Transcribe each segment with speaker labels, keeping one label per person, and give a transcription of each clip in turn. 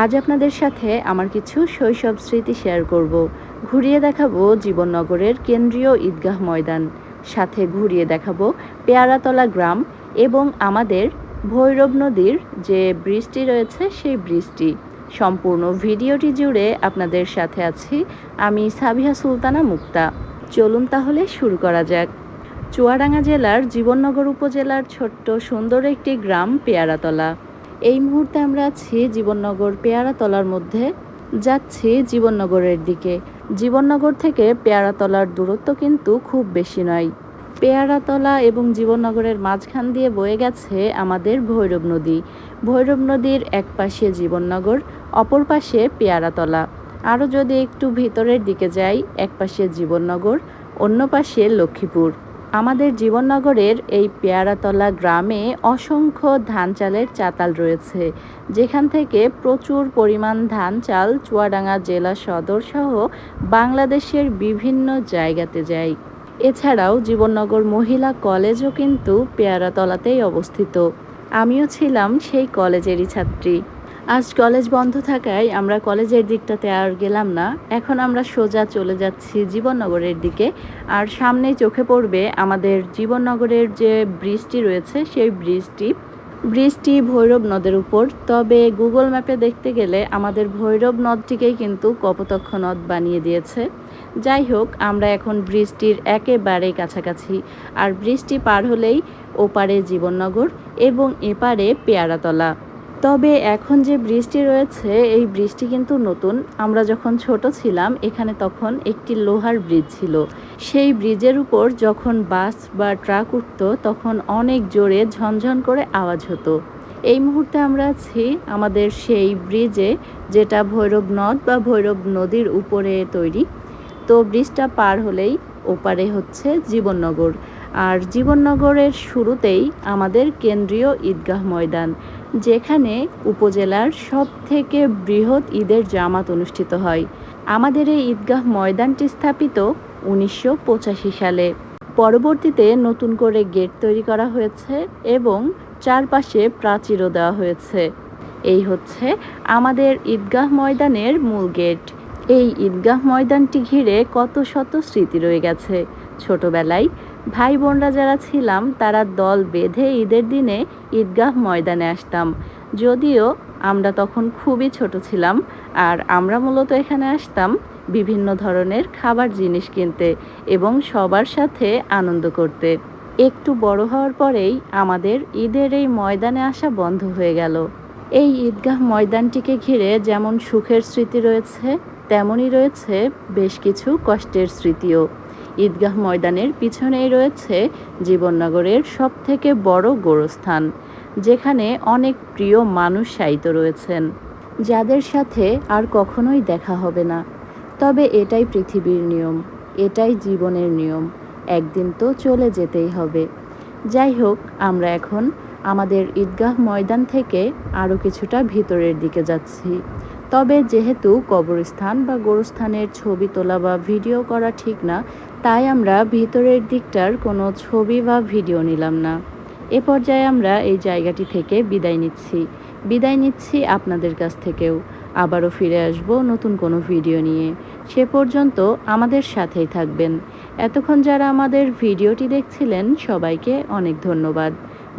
Speaker 1: আজ আপনাদের সাথে আমার কিছু শৈশব স্মৃতি শেয়ার করব। ঘুরিয়ে দেখাবো জীবননগরের কেন্দ্রীয় ঈদগাহ ময়দান। সাথে ঘুরিয়ে দেখাবো পেয়ারাতলা গ্রাম এবং আমাদের ভৈরব নদীর যে ব্রিজটি রয়েছে সেই ব্রিজটি। সম্পূর্ণ ভিডিওটি জুড়ে আপনাদের সাথে আছি আমি সাবিহা সুলতানা মুক্তা। চলুন তাহলে শুরু করা যাক। চুয়াডাঙ্গা জেলার জীবননগর উপজেলার ছোট্ট সুন্দর একটি গ্রাম পেয়ারাতলা। এই মুহূর্তে আমরা আছি জীবননগর পেয়ারাতলার মধ্যে। যাচ্ছি জীবননগরের দিকে। জীবননগর থেকে পেয়ারাতলার দূরত্ব কিন্তু খুব বেশি নয়। পেয়ারাতলা এবং জীবননগরের মাঝখান দিয়ে বয়ে গেছে আমাদের ভৈরব নদী। ভৈরব নদীর এক পাশে জীবননগর, অপর পাশে পেয়ারাতলা। আরও যদি একটু ভিতরের দিকে যাই এক পাশে জীবননগর, অন্য পাশে লক্ষ্মীপুর। আমাদের জীবননগরের এই পেয়ারাতলা গ্রামে অসংখ্য ধান চালের চাতাল রয়েছে, যেখান থেকে প্রচুর পরিমাণ ধান চাল চুয়াডাঙ্গা জেলা সদর সহ বাংলাদেশের বিভিন্ন জায়গাতে যায়। এছাড়াও জীবননগর মহিলা কলেজও কিন্তু পেয়ারাতলাতেই অবস্থিত। আমিও ছিলাম সেই কলেজেরই ছাত্রী। আজ কলেজ বন্ধ থাকায় আমরা কলেজের দিকটাতে আর গেলাম না। এখন আমরা সোজা চলে যাচ্ছি জীবননগরের দিকে। আর সামনেই চোখে পড়বে আমাদের জীবননগরের যে ব্রিজটি রয়েছে, সেই ব্রিজটি। ব্রিজটি ভৈরব নদের উপর। তবে গুগল ম্যাপে দেখতে গেলে আমাদের ভৈরব নদটিকেই কিন্তু কপোতক্ষ নদ বানিয়ে দিয়েছে। যাই হোক, আমরা এখন ব্রিজটির একেবারে কাছাকাছি। আর ব্রিজটি পার হলেই ওপারে জীবননগর এবং এপারে পেয়ারাতলা। তবে এখন যে ব্রিজটি রয়েছে, এই ব্রিজটি কিন্তু নতুন। আমরা যখন ছোট ছিলাম, এখানে তখন একটি লোহার ব্রিজ ছিল। সেই ব্রিজের উপর যখন বাস বা ট্রাক উঠত, তখন অনেক জোরে ঝনঝন করে আওয়াজ হতো। এই মুহূর্তে আমরা আছি আমাদের সেই ব্রিজে, যেটা ভৈরব নদ বা ভৈরব নদীর উপরে তৈরি। তো ব্রিজটা পার হলেই ওপারে হচ্ছে জীবননগর। আর জীবননগরের শুরুতেই আমাদের কেন্দ্রীয় ঈদগাহ ময়দান, যেখানে উপজেলার সব থেকে বৃহৎ ঈদের জামাত অনুষ্ঠিত হয়। আমাদের এই ঈদগাহ ময়দানটি স্থাপিত উনিশশো পঁচাশি সালে। পরবর্তীতে নতুন করে গেট তৈরি করা হয়েছে এবং চারপাশে প্রাচীরও দেওয়া হয়েছে। এই হচ্ছে আমাদের ঈদগাহ ময়দানের মূল গেট। এই ঈদগাহ ময়দানটি ঘিরে কত শত স্মৃতি রয়ে গেছে। ছোটবেলায় ভাই বোনরা যারা ছিলাম, তারা দল বেঁধে ঈদের দিনে ঈদগাহ ময়দানে আসতাম। যদিও আমরা তখন খুবই ছোট ছিলাম আর আমরা মূলত এখানে আসতাম বিভিন্ন ধরনের খাবার জিনিস কিনতে এবং সবার সাথে আনন্দ করতে। একটু বড় হওয়ার পরেই আমাদের ঈদের এই ময়দানে আসা বন্ধ হয়ে গেল। এই ঈদগাহ ময়দানটিকে ঘিরে যেমন সুখের স্মৃতি রয়েছে, তেমনই রয়েছে বেশ কিছু কষ্টের স্মৃতিও। ঈদগাহ ময়দানের পিছনেই রয়েছে জীবননগরের সব থেকে বড় গোরস্থান, যেখানে অনেক প্রিয় মানুষ শায়িত রয়েছেন। যাদের সাথে আর কখনোই দেখা হবে না। তবে এটাই পৃথিবীর নিয়ম, এটাই জীবনের নিয়ম, একদিন তো চলে যেতেই হবে। যাই হোক, আমরা এখন আমাদের ঈদগাহ ময়দান থেকে আরও কিছুটা ভিতরের দিকে যাচ্ছি। তবে যেহেতু কবরস্থান বা গোরস্থানের ছবি তোলা বা ভিডিও করা ঠিক না, তাই আমরা ভিতরের দিকটার কোনো ছবি বা ভিডিও নিলাম না। এ পর্যায়ে আমরা এই জায়গাটি থেকে বিদায় নিচ্ছি। বিদায় নিচ্ছি আপনাদের কাছ থেকেও। আবারও ফিরে আসব নতুন কোনো ভিডিও নিয়ে। সে পর্যন্ত আমাদের সাথেই থাকবেন। এতক্ষণ যারা আমাদের ভিডিওটি দেখছিলেন, সবাইকে অনেক ধন্যবাদ।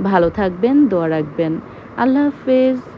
Speaker 1: ভালো থাকবেন, দোয়া রাখবেন। আল্লাহ হাফেজ।